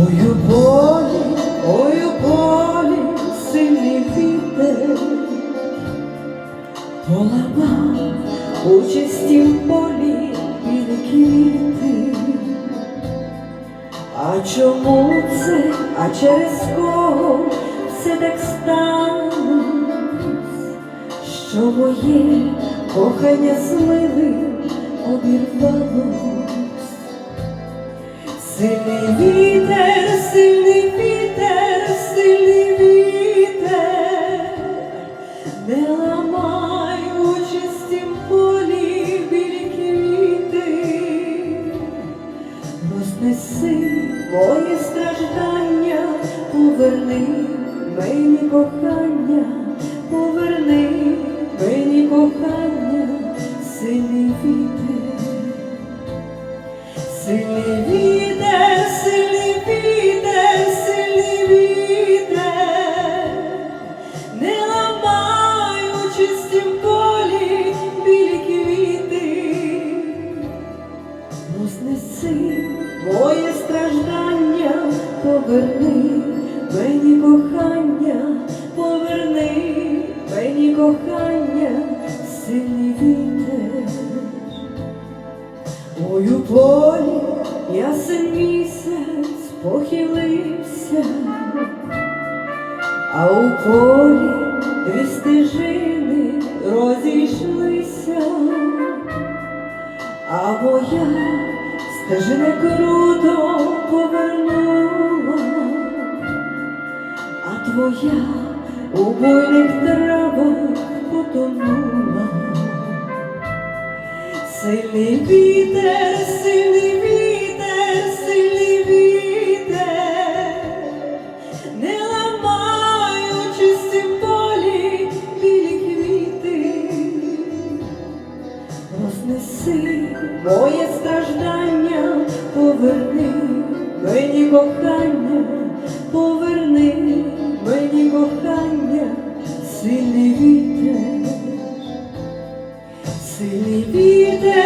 Ой, у полі, ой, у полі, сильний вітер, поламав у чистім полі білі квіти. А чому це, а через кого все так сталось, що моє кохання з милим обірвалось? Сильний вітер, сильний вітер, сильний вітер, не ламай у полі білі квіти, рознеси мої страждання, поверни мені кохання, поверни мені кохання, сильний вітер. Сильний вітер, рознеси моє страждання, поверни мені кохання, поверни мені кохання, сильний вітер. Ой, у полі ясен місяць похилився, а у полі дві стежини розійшлися, а моя стежина круто повернула, а твоя у буйних травах потонула. Сильний вітер, сильний вітер, сильний вітер, не ламай у чистім полі білі квіти, рознеси моє страждання, поверни мені кохання, поверни мені кохання, сильний вітер. Сильний вітер,